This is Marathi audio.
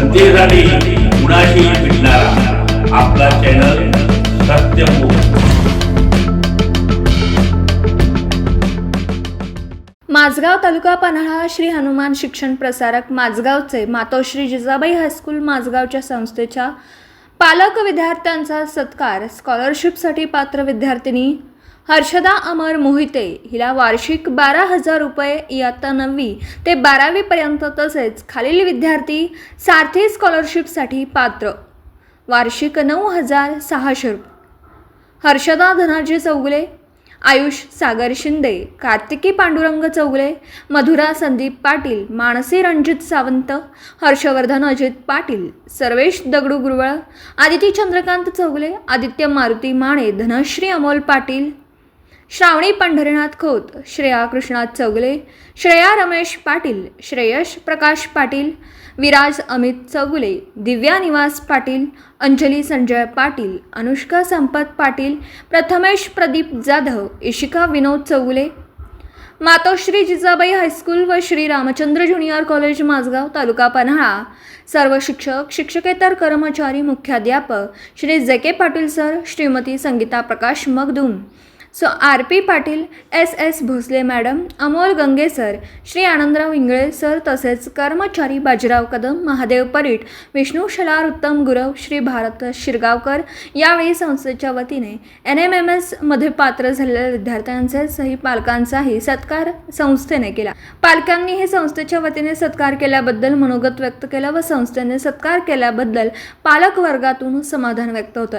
जनतेसाठी कुणाशी भेटणारा. आपला चॅनल माझगाव तालुका पन्हाळा श्री हनुमान शिक्षण प्रसारक माझगावचे मातोश्री जिजाबाई हायस्कूल माझगावच्या संस्थेच्या पालक विद्यार्थ्यांचा सत्कार स्कॉलरशिपसाठी पात्र विद्यार्थिनी हर्षदा अमर मोहिते हिला वार्षिक बारा हजार रुपये इयत्ता नववी ते बारावीपर्यंत तसेच खालील विद्यार्थी सारथी स्कॉलरशिपसाठी पात्र. वार्षिक नऊ हजार सहाशे रुपये. हर्षदा धनाजी चौगुले आयुष सागर शिंदे कार्तिकी पांडुरंग चौगुले मधुरा संदीप पाटील मानसी रणजित सावंत हर्षवर्धन अजित पाटील सर्वेश दगडू गुरवळ आदिती चंद्रकांत चौगुले आदित्य मारुती माने धनश्री अमोल पाटील श्रावणी पंढरीनाथ खोत श्रेया कृष्णात चौगले श्रेया रमेश पाटील श्रेयश प्रकाश पाटील विराज अमित चौगुले दिव्या निवास पाटील अंजली संजय पाटील अनुष्का संपत पाटील प्रथमेश प्रदीप जाधव इशिका विनोद चौगुले मातोश्री जिजाबाई हायस्कूल व श्री रामचंद्र ज्युनियर कॉलेज माझगाव तालुका पन्हाळा. सर्व शिक्षक शिक्षकेतर कर्मचारी मुख्याध्यापक Shri J K Patil sir Shrimati Sangeeta Prakash Magdum. So R P Patil S S Bhosale madam Amol Gange sir Shri Anandrao Ingale sir तसेच कर्मचारी बाजीराव कदम महादेव परीट विष्णू शलार उत्तम गुरव श्री भारत शिरगावकर यावेळी संस्थेच्या वतीने एन एम एम एसमध्ये पात्र झालेल्या विद्यार्थ्यांचे सही पालकांचाही सत्कार संस्थेने केला. पालकांनी हे संस्थेच्या वतीने सत्कार केल्याबद्दल मनोगत व्यक्त केलं व संस्थेने सत्कार केल्याबद्दल पालक वर्गातून समाधान व्यक्त होतं.